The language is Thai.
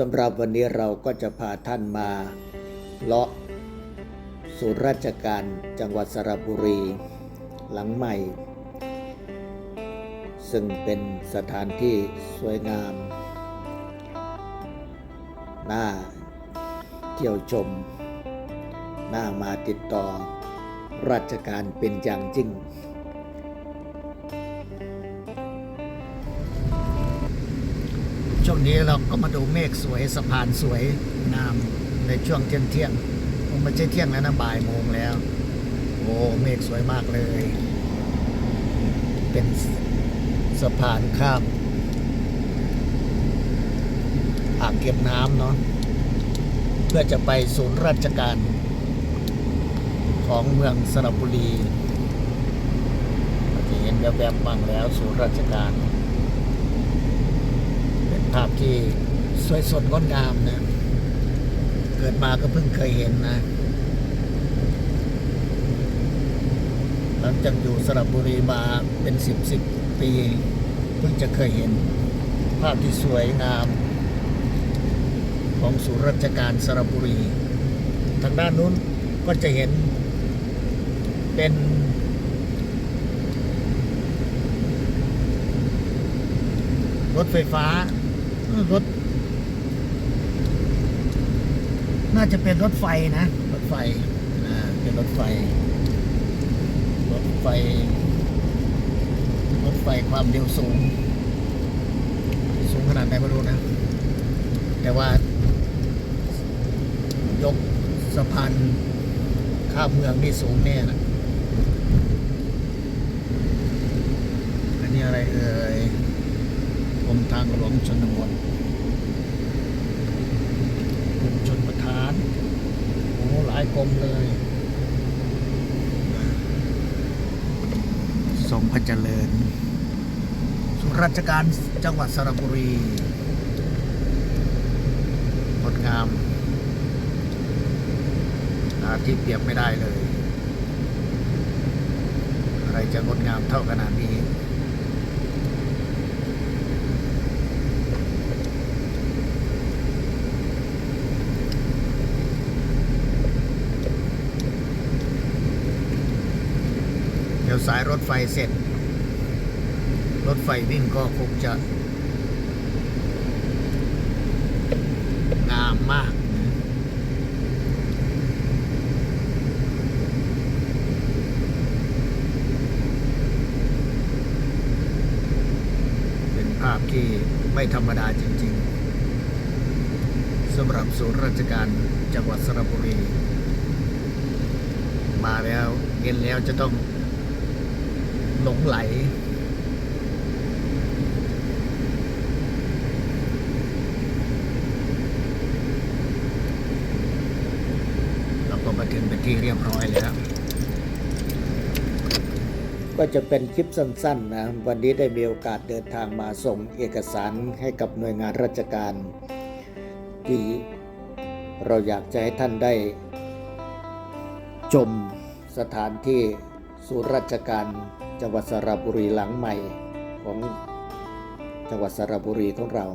สำหรับวันนี้เราก็จะพาท่านมาเลาะศูนย์ราชการจังหวัดสระบุรี หลังใหม่ ซึ่งเป็นสถานที่สวยงามน่าเที่ยวชมน่ามาติดต่อราชการเป็นอย่างยิ่ง ช่วงนี้เราก็มาดูเมฆสวยสะพานสวยงามในช่วงเที่ยงเที่ยงคงไม่ใช่เที่ยงแล้วนะบ่ายโมงแล้ว โอ้เมฆสวยมากเลย เป็นสะพานข้ามอ่างเก็บน้ำเนาะเพื่อจะไปศูนย์ราชการ ของเมืองสระบุรีจะเห็นแวบๆบ้างแล้วศูนย์ราชการ ภาพที่สวยสดงดงามนะ เกิดมาก็เพิ่งเคยเห็นนะ หลังจากอยู่สระบุรีมาเป็นสิบสิบปี เพิ่งจะเคยเห็น ภาพที่สวยงาม ของศูนย์ราชการสระบุรี ทางด้านนู้นก็จะเห็นเป็นรถไฟฟ้า รถ น่าจะเป็นรถไฟนะ รถไฟอ่าเป็นรถไฟ รถไฟ รถไฟความเร็วสูง สูงขนาดไหนไม่รู้นะ แต่ว่ายกสะพานข้ามเมืองนี่สูงแน่นะอันนี้อะไรเอ่ย กรมทางหลวงชนบทกรมชนประทานโอ้หลายกรมเลยสมพระเจริญสุราชการจังหวัดสระบุรีงดงามหาที่เปรียบไม่ได้เลย อะไรจะงดงามเท่าขนาดนี้ ยวสายรถไฟเสร็จ รถไฟวิ่งก็คงจะ งามมาก เป็นภาพที่ไม่ธรรมดาจริง ๆสำหรับศูนย์ราชการจังหวัดสระบุรี มาแล้วเห็นแล้วจะต้อง หลงไหล เราก็มาถึงเป็นที่เรียบร้อยแล้ว ก็จะเป็นคลิปสั้นๆนะ วันนี้ได้มีโอกาสเดินทางมาส่งเอกสารให้กับหน่วยงานราชการที่เราอยากจะให้ท่านได้ชมสถานที่ศูนย์ราชการ จังหวัดสระบุรีหลังใหม่ของจังหวัดสระบุรีของเรา